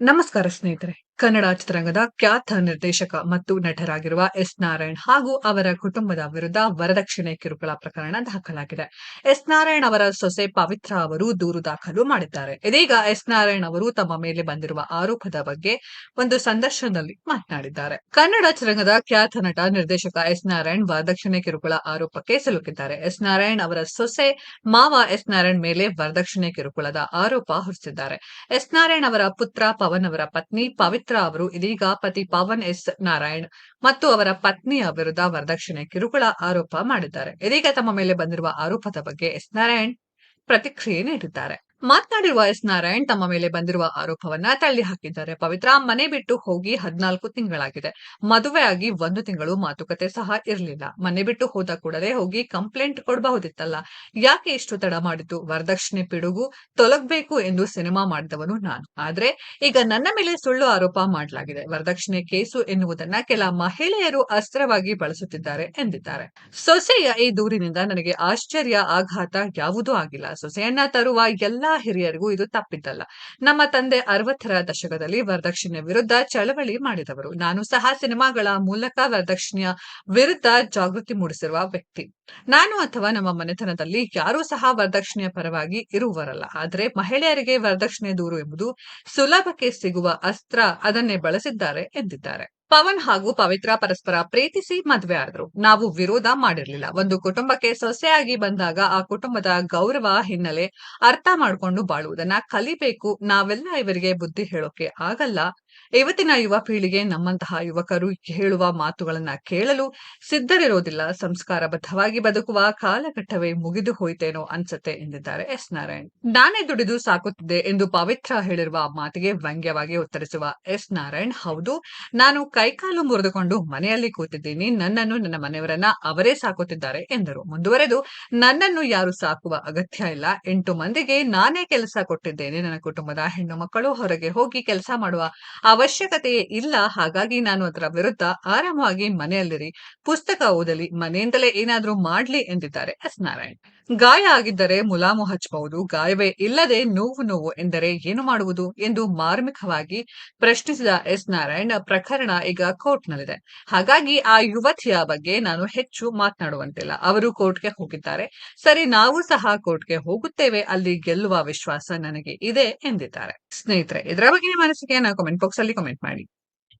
ನಮಸ್ಕಾರ ಸ್ನೇಹಿತರೆ. ಕನ್ನಡ ಚಿತ್ರರಂಗದ ಖ್ಯಾತ ನಿರ್ದೇಶಕ ಮತ್ತು ನಟರಾಗಿರುವ ಎಸ್ ನಾರಾಯಣ್ ಹಾಗೂ ಅವರ ಕುಟುಂಬದ ವಿರುದ್ಧ ವರದಕ್ಷಿಣೆ ಕಿರುಕುಳ ಪ್ರಕರಣ ದಾಖಲಾಗಿದೆ. ಎಸ್ ನಾರಾಯಣ್ ಅವರ ಸೊಸೆ ಪವಿತ್ರ ಅವರು ದೂರು ದಾಖಲು ಮಾಡಿದ್ದಾರೆ. ಇದೀಗ ಎಸ್ ನಾರಾಯಣ್ ಅವರು ತಮ್ಮ ಮೇಲೆ ಬಂದಿರುವ ಆರೋಪದ ಬಗ್ಗೆ ಒಂದು ಸಂದರ್ಶನದಲ್ಲಿ ಮಾತನಾಡಿದ್ದಾರೆ. ಕನ್ನಡ ಚಿತ್ರರಂಗದ ಖ್ಯಾತ ನಟ, ನಿರ್ದೇಶಕ ಎಸ್ ನಾರಾಯಣ್ ವರದಕ್ಷಿಣೆ ಕಿರುಕುಳ ಆರೋಪಕ್ಕೆ ಸಿಲುಕಿದ್ದಾರೆ. ಎಸ್ ನಾರಾಯಣ್ ಅವರ ಸೊಸೆ ಮಾವ ಎಸ್ ನಾರಾಯಣ್ ಮೇಲೆ ವರದಕ್ಷಿಣೆ ಕಿರುಕುಳದ ಆರೋಪ ಹೊರಿಸಿದ್ದಾರೆ. ಎಸ್ ನಾರಾಯಣ್ ಅವರ ಪುತ್ರ ಪವನ್ ಅವರ ಪತ್ನಿ ಪವಿತ್ರ ಅವರು ಇದೀಗ ಪತಿ ಪವನ್ ಎಸ್ ನಾರಾಯಣ್ ಮತ್ತು ಅವರ ಪತ್ನಿಯ ವಿರುದ್ಧ ವರದಕ್ಷಿಣೆ ಕಿರುಕುಳ ಆರೋಪ ಮಾಡಿದ್ದಾರೆ. ಇದೀಗ ತಮ್ಮ ಮೇಲೆ ಬಂದಿರುವ ಆರೋಪದ ಬಗ್ಗೆ ಎಸ್ ನಾರಾಯಣ್ ಪ್ರತಿಕ್ರಿಯೆ ನೀಡಿದ್ದಾರೆ. ಮಾತನಾಡಿರುವ ಎಸ್ ನಾರಾಯಣ್ ತಮ್ಮ ಮೇಲೆ ಬಂದಿರುವ ಆರೋಪವನ್ನ ತಳ್ಳಿ ಹಾಕಿದ್ದಾರೆ. ಪವಿತ್ರ, ಮನೆ ಬಿಟ್ಟು ಹೋಗಿ ಹದಿನಾಲ್ಕು ತಿಂಗಳಾಗಿದೆ. ಮದುವೆ ಆಗಿ ಒಂದು ತಿಂಗಳು ಮಾತುಕತೆ ಸಹ ಇರಲಿಲ್ಲ. ಮನೆ ಬಿಟ್ಟು ಹೋದ ಕೂಡಲೇ ಹೋಗಿ ಕಂಪ್ಲೇಂಟ್ ಕೊಡಬಹುದಿತ್ತಲ್ಲ. ಯಾಕೆ ಇಷ್ಟು ತಡ ಮಾಡಿತು ವರದಕ್ಷಿಣೆ ಪಿಡುಗು ತೊಲಗಬೇಕು ಎಂದು ಸಿನಿಮಾ ಮಾಡಿದವನು ನಾನು. ಆದ್ರೆ ಈಗ ನನ್ನ ಮೇಲೆ ಸುಳ್ಳು ಆರೋಪ ಮಾಡಲಾಗಿದೆ. ವರದಕ್ಷಿಣೆ ಕೇಸು ಎನ್ನುವುದನ್ನ ಕೆಲ ಮಹಿಳೆಯರು ಅಸ್ತ್ರವಾಗಿ ಬಳಸುತ್ತಿದ್ದಾರೆ ಎಂದಿದ್ದಾರೆ. ಸೊಸೆಯ ಈ ದೂರಿನಿಂದ ನನಗೆ ಆಶ್ಚರ್ಯ, ಆಘಾತ ಯಾವುದೂ ಆಗಿಲ್ಲ. ಸೊಸೆಯನ್ನ ತರುವ ಎಲ್ಲಾ ಹಿರಿಯರಿಗೂ ಇದು ತಪ್ಪಿದ್ದಲ್ಲ. ನಮ್ಮ ತಂದೆ ಅರವತ್ತರ ದಶಕದಲ್ಲಿ ವರದಕ್ಷಿಣೆ ವಿರುದ್ಧ ಚಳವಳಿ ಮಾಡಿದವರು. ನಾನು ಸಹ ಸಿನಿಮಾಗಳ ಮೂಲಕ ವರದಕ್ಷಿಣೆಯ ವಿರುದ್ಧ ಜಾಗೃತಿ ಮೂಡಿಸಿರುವ ವ್ಯಕ್ತಿ. ನಾನು ಅಥವಾ ನಮ್ಮ ಮನೆತನದಲ್ಲಿ ಯಾರೂ ಸಹ ವರದಕ್ಷಿಣೆಯ ಪರವಾಗಿ ಇರುವರಲ್ಲ ಆದರೆ ಮಹಿಳೆಯರಿಗೆ ವರದಕ್ಷಿಣೆ ದೂರು ಎಂಬುದು ಸುಲಭಕ್ಕೆ ಸಿಗುವ ಅಸ್ತ್ರ ಅದನ್ನೇ ಬಳಸಿದ್ದಾರೆ ಎಂದಿದ್ದಾರೆ. ಪವನ್ ಹಾಗೂ ಪವಿತ್ರ ಪರಸ್ಪರ ಪ್ರೀತಿಸಿ ಮದುವೆ ಆದ್ರು. ನಾವು ವಿರೋಧ ಮಾಡಿರ್ಲಿಲ್ಲ. ಒಂದು ಕುಟುಂಬಕ್ಕೆ ಸೊಸೆಯಾಗಿ ಬಂದಾಗ ಆ ಕುಟುಂಬದ ಗೌರವ ಹಿನ್ನೆಲೆ ಅರ್ಥ ಮಾಡ್ಕೊಂಡು ಬಾಳುವುದನ್ನ ಕಲಿಬೇಕು. ನಾವೆಲ್ಲ ಇವರಿಗೆ ಬುದ್ಧಿ ಹೇಳೋಕೆ ಆಗಲ್ಲ. ಇವತ್ತಿನ ಯುವ ಪೀಳಿಗೆ ನಮ್ಮಂತಹ ಯುವಕರು ಹೇಳುವ ಮಾತುಗಳನ್ನ ಕೇಳಲು ಸಿದ್ಧರಿರೋದಿಲ್ಲ, ಸಂಸ್ಕಾರಬದ್ಧವಾಗಿ ಬದುಕುವ ಕಾಲಘಟ್ಟವೇ ಮುಗಿದು ಹೋಯ್ತೇನೋ ಅನ್ಸತ್ತೆ ಎಂದಿದ್ದಾರೆ ಎಸ್ ನಾರಾಯಣ್. ನಾನೇ ದುಡಿದು ಸಾಕುತ್ತಿದ್ದೆ ಎಂದು ಪವಿತ್ರ ಹೇಳಿರುವ ಮಾತಿಗೆ ವ್ಯಂಗ್ಯವಾಗಿ ಉತ್ತರಿಸುವ ಎಸ್ ನಾರಾಯಣ್, ಹೌದು, ನಾನು ಕೈಕಾಲು ಮುರಿದುಕೊಂಡು ಮನೆಯಲ್ಲಿ ಕೂತಿದ್ದೀನಿ, ನನ್ನನ್ನು ನನ್ನ ಮನೆಯವರನ್ನ ಅವರೇ ಸಾಕುತ್ತಿದ್ದಾರೆ ಎಂದರು. ಮುಂದುವರೆದು, ನನ್ನನ್ನು ಯಾರು ಸಾಕುವ ಅಗತ್ಯ ಇಲ್ಲ, ಎಂಟು ಮಂದಿಗೆ ನಾನೇ ಕೆಲಸ ಕೊಟ್ಟಿದ್ದೇನೆ, ನನ್ನ ಕುಟುಂಬದ ಹೆಣ್ಣು ಮಕ್ಕಳು ಹೊರಗೆ ಹೋಗಿ ಕೆಲಸ ಮಾಡುವ ಅವಶ್ಯಕತೆಯೇ ಇಲ್ಲ, ಹಾಗಾಗಿ ನಾನು ಅದರ ವಿರುದ್ಧ ಆರಾಮವಾಗಿ ಮನೆಯಲ್ಲಿರಿ. ಪುಸ್ತಕ ಓದಲಿ, ಮನೆಯಿಂದಲೇ ಏನಾದ್ರೂ ಮಾಡ್ಲಿ ಎಂದಿದ್ದಾರೆ ಎಸ್ ನಾರಾಯಣ್. ಗಾಯ ಆಗಿದ್ದರೆ ಮುಲಾಮು ಹಚ್ಚಬಹುದು ಗಾಯವೇ ಇಲ್ಲದೆ ನೋವು ನೋವು ಎಂದರೆ ಏನು ಮಾಡುವುದು ಎಂದು ಮಾರ್ಮಿಕವಾಗಿ ಪ್ರಶ್ನಿಸಿದ ಎಸ್ ನಾರಾಯಣ್, ಪ್ರಕರಣ ಈಗ ಕೋರ್ಟ್ನಲ್ಲಿದೆ. ಹಾಗಾಗಿ ಆ ಯುವತಿಯ ಬಗ್ಗೆ ನಾನು ಹೆಚ್ಚು ಮಾತನಾಡುವಂತಿಲ್ಲ. ಅವರು ಕೋರ್ಟ್ಗೆ ಹೋಗಿದ್ದಾರೆ. ಸರಿ, ನಾವು ಸಹ ಕೋರ್ಟ್ಗೆ ಹೋಗುತ್ತೇವೆ. ಅಲ್ಲಿ ಗೆಲ್ಲುವ ವಿಶ್ವಾಸ ನನಗೆ ಇದೆ ಎಂದಿದ್ದಾರೆ. ಸ್ನೇಹಿತರೆ, ಇದರ ಬಗ್ಗೆ ನಿಮ್ಮ ನಾನು ಕಾಮೆಂಟ್ ಬಾಕ್ಸ್ ಅಲ್ಲಿ ಕಾಮೆಂಟ್ ಮಾಡಿ.